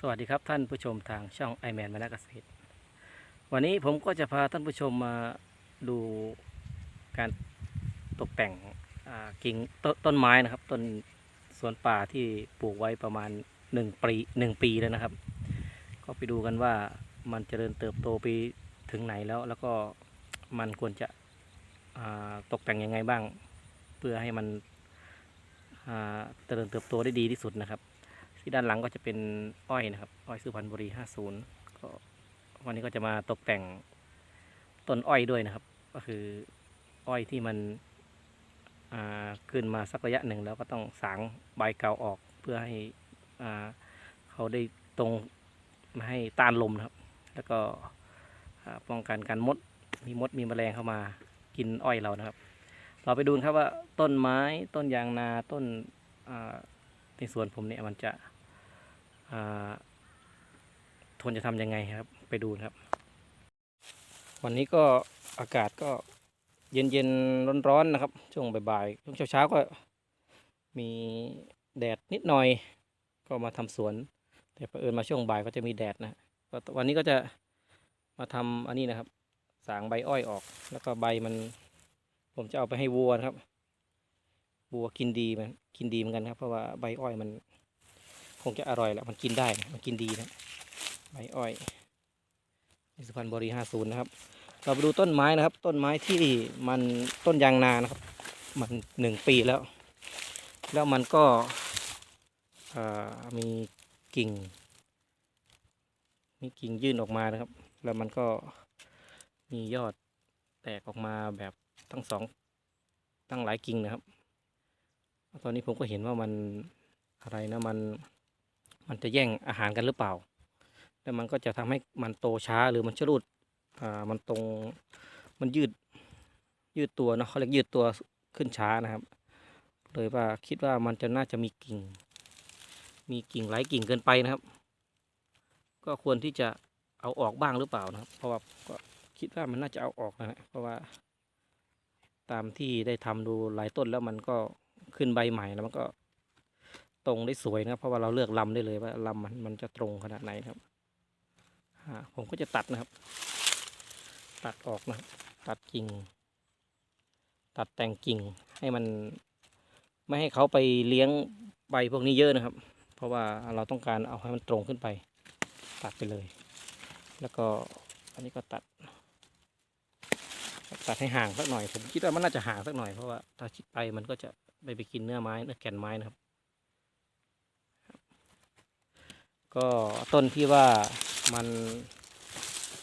สวัสดีครับท่านผู้ชมทางช่องไอแมนมานาเกษตรวันนี้ผมก็จะพาท่านผู้ชมมาดูการตกแต่งกิ่งตต้นไม้นะครับต้นสวนป่าที่ปลูกไว้ประมาณหนึ่งปีหนึ่งปีแล้วนะครับ ก็ไปดูกันว่ามันจเจริญเติบโตไปถึงไหนแล้ว แล้วก็มันควรจะตกแต่งยังไงบ้าง เพื่อให้มันเจริญเติบโตได้ดีที่สุดนะครับ ที่ด้านหลังก็จะเป็นอ้อยนะครับ อ้อยสุพรรณบุรี 50 ก็วันนี้ก็จะมาตกแต่งต้นอ้อยด้วยนะครับ ก็คืออ้อยที่มันขึ้นมาสักระยะหนึ่งแล้วก็ต้องสางใบเก่าออกเพื่อให้เขาได้ตรงม่ให้ต้านลมนะครับ แล้วก็ป้องกันการมดมีมดมีแมลงเข้ามากินอ้อยเรานะครับ เราไปดูครับว่าต้นไม้ต้นยางนาต้นในสวนผมเนี่ยมันจะ ทนจะทำยังไงครับ ไปดูนะครับ วันนี้ก็อากาศก็เย็นเย็นร้อนร้อนๆนะครับ ช่วงบ่ายๆช่วงเช้าๆก็มีแดดนิดหน่อยก็มาทำสวน แต่เผอิญมาช่วงบ่ายก็จะมีแดดนะก็วันนี้ก็จะมาทำอันนี้นะครับ สางใบอ้อยออก แล้วก็ใบมัน ผมจะเอาไปให้วัวนะครับ วัวกินดีมันกินดีเหมือนกันครับ เพราะว่าใบอ้อยมัน งจะอร่อยแหละมันกินได้นะมันกินดีนะใบอ้อยสุพรรณบุรีห้าศูนย์นะครับ เราไปดูต้นไม้นะครับ ต้นไม้ที่มันต้นยางนานะครับ มันหนึ่งปีแล้ว แล้วมันก็มีกิ่ง มีกิ่งยื่นออกมานะครับ แล้วมันก็มียอดแตกออกมาแบบทั้งสองตั้งหลายกิ่งนะครับ ตอนนี้ผมก็เห็นว่ามันอะไรนะมัน มันจะแย่งอาหารกันหรือเปล่า แล้วมันก็จะทำให้มันโตช้าหรือมันชะลูดอ่ามันตรงมันยืดยืดตัวเนาะเขาเรียกยืดตัวขึ้นช้านะครับ เลยว่าคิดว่ามันจะน่าจะมีกิ่ง มีกิ่งหลายกิ่งเกินไปนะครับ ก็ควรที่จะเอาออกบ้างหรือเปล่านะครับ เพราะว่าก็คิดว่ามันน่าจะเอาออกนะ เพราะว่า ตามที่ได้ทำดูหลายต้นแล้วมันก็ขึ้นใบใหม่แล้วมันก็ ตรงได้สวยนะครับ เพราะว่าเราเลือกลำได้เลยว่าลำมันมันจะตรงขนาดไหนครับผมก็จะตัดนะครับ ตัดออกนะตัดกิ่ง ตัดแต่งกิ่งให้มัน ไม่ให้เขาไปเลี้ยงใบพวกนี้เยอะนะครับ เพราะว่าเราต้องการเอาให้มันตรงขึ้นไป ตัดไปเลย แล้วก็อันนี้ก็ตัด ตัดให้ห่างสักหน่อย ผมคิดว่ามันน่าจะห่างสักหน่อยเพราะว่าถ้าชิดไปมันก็จะไปไปกินเนื้อไม้เนื้อแก่นไม้นะครับ ก็ต้นที่ว่ามัน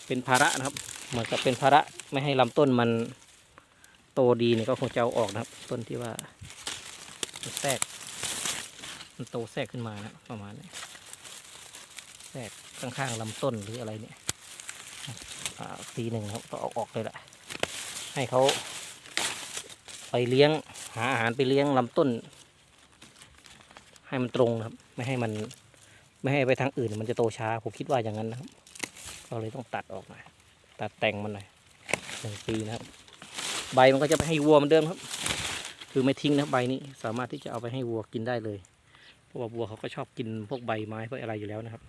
เป็นภาระนะครับ เหมือนกับเป็นภาระไม่ให้ลำต้นมันโตดีเนี่ยก็คงจะเอาออกนะครับ ต้นที่ว่าแทรกมันโตแทรกขึ้นมานะประมาณนี้แทรกข้างๆลำต้นหรืออะไรเนี่ยอ่าทีหนึ่งนะครับก็เอาออกเลยแหละให้เขาไปเลี้ยงหาอาหารไปเลี้ยงลำต้น ให้มันตรงนะครับ ไม่ให้มัน ไม่ให้ไปทางอื่นมันจะโตช้า ผมคิดว่าอย่างนั้นนะครับ เราเลยต้องตัดออกหน่อยตัดแต่งมันหน่อยหนึ่งปีนะครับ ใบมันก็จะไปให้วัวมือนเดิมครับ คือไม่ทิ้งนะใบนี้สามารถที่จะเอาไปให้วัวกินได้เลยเพราะว่าวัวเขาก็ชอบกินพวกใบไม้พวกอะไรอยู่แล้วนะครับ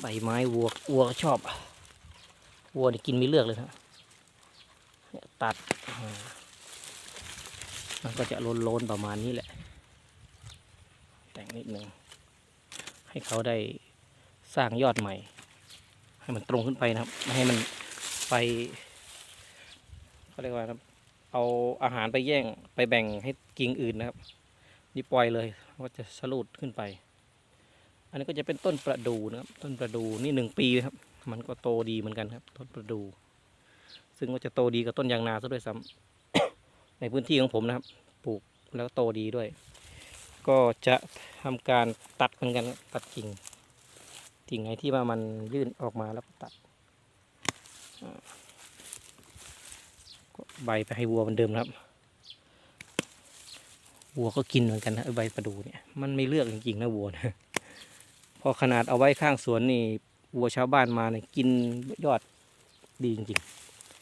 ใบไม้วัววัวก็ชอบวัวนี่กินไม่เลือกเลยนะเนี่ยตัดมันก็จะโลนๆประมาณนี้แหละ แต่งนิดหนึ่งให้เขาได้สร้างยอดใหม่ ให้มันตรงขึ้นไปนะครับ ไม่ให้มันไปเขาเรียกว่าครับเอาอาหารไปแย่งไปแบ่งให้กิ่งอื่นนะครับ นี่ปล่อยเลยก็จะสลูดขึ้นไป อันนี้ก็จะเป็นต้นประดูนะครับ ต้นประดูนี่หนึ่งปีครับ มันก็โตดีเหมือนกันครับ ต้นประดู ซึ่งก็จะโตดีกับต้นยางนาซะด้วยซ้ำในพื้นที่ของผมนะครับ ปลูกแล้วโตดีด้วย ก็จะทำการตัดเหมือนกันตัดกิ่งกิ่งไหนที่ว่ามันยื่นออกมาแล้วก็ตัดก็ใบไปให้วัวเหมือนเดิมครับวัวก็กินเหมือนกันนะไอ้ใบประดูเนี่ยมันไม่เลือกจริงๆนะวัวนะพอขนาดเอาไว้ข้างสวนนี่วัวชาวบ้านมาเนี่ยกินยอดดีจริง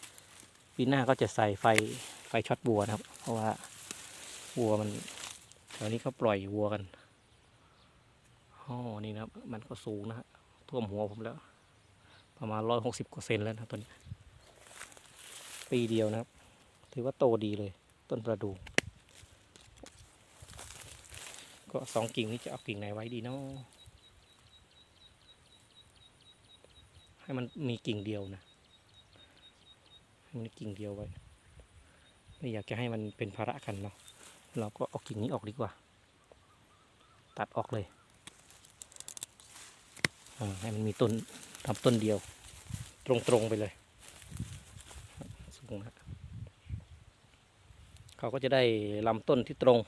ๆปีหน้าก็จะใส่ไฟไฟช็อตวัวนะครับ เพราะว่าวัวมัน แถวนี้เขาปล่อยวัวกันอ๋อนี่นะครับ มันก็สูงนะฮะ ท่วมหัวผมแล้ว ประมาณร้อยหกสิบกว่าเซนแล้วนะครับต้นนี้ ปีเดียวนะครับ ถือว่าโตดีเลย ต้นประดู่ก็สองกิ่งนี้จะเอากิ่งไหนไว้ดีเนาะให้มันมีกิ่งเดียวนะให้มันกิ่งเดียวไว้ ไม่อยากจะให้มันเป็นภาระกันเนาะ เราก็เอากิ่งนี้ออกดีกว่า ตัดออกเลยให้มันมีต้นทำต้นเดียว ตรงๆไปเลยสูงนะเขาก็จะได้ลำต้นที่ตรง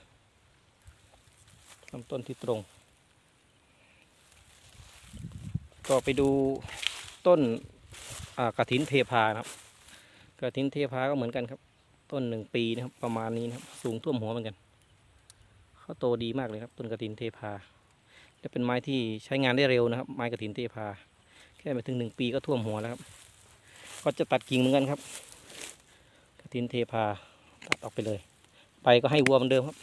ลำต้นที่ตรง ก็ไปดูต้นกระถินเทพานะครับกระถินเทพาก็เหมือนกันครับ ต้นหนึ่งปีนะครับ ประมาณนี้นะครับ สูงท่วมหัวเหมือนกันเขาโตดีมากเลยครับ ต้นกระถินเทพาและเป็นไม้ที่ใช้งานได้เร็วนะครับ ไม้กระถินเทพา แค่ไปถึงหนึ่งปีก็ท่วมหัวแล้วครับ ก็จะตัดกิ่งเหมือนกันครับ กระถินเทพาตัดออกไปเลย ไปก็ให้วัวเหมือนเดิมครับ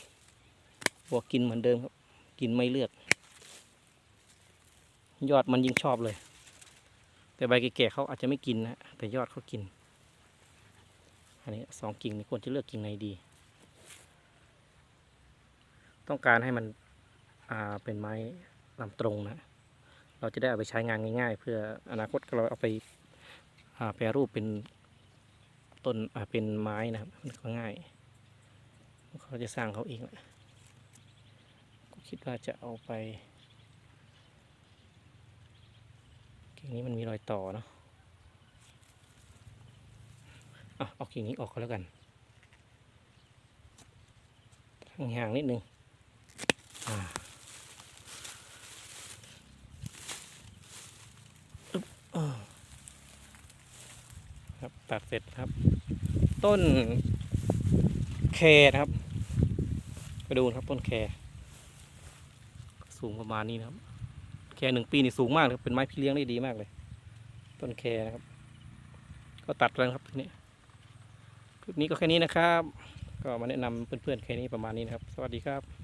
วัวกินเหมือนเดิมครับ กินไม่เลือก ยอดมันยิ่งชอบเลย แต่ใบแก่ๆเขาอาจจะไม่กินนะแต่ยอดเขากิน อันนี้สองกิ่งนี่ควรจะเลือกกิ่งไหนดี ต้องการให้มันอ่าเป็นไม้ลำตรงนะ เราจะได้เอาไปใช้งานง่าย ๆ เพื่ออนาคตเราเอาไปาแปรรูปเป็นต้นเป็นไม้นะครับมันก็ง่าย เขาจะสร้างเขาเองแหละก็คิดว่าจะเอาไปกิ่งนี้มันมีรอยต่อเนาะ อะเอากิ่งนี้ออกก็แล้วกันห่างๆนิดนึงครับตัดเสร็จครับ ต้นแคนะครับไปดูนะครับต้นแคสูงประมาณนี้นะครับ แคหนึ่งปีนี่สูงมากเลยครับเป็นไม้พี่เลี้ยงได้ดีมากเลย ต้นแคนะครับ ก็ตัดแล้วครับทีนี้ คลิปนี้ก็แค่นี้นะครับ ก็มาแนะนำเพื่อนๆแค่นี้ประมาณนี้นะครับ สวัสดีครับ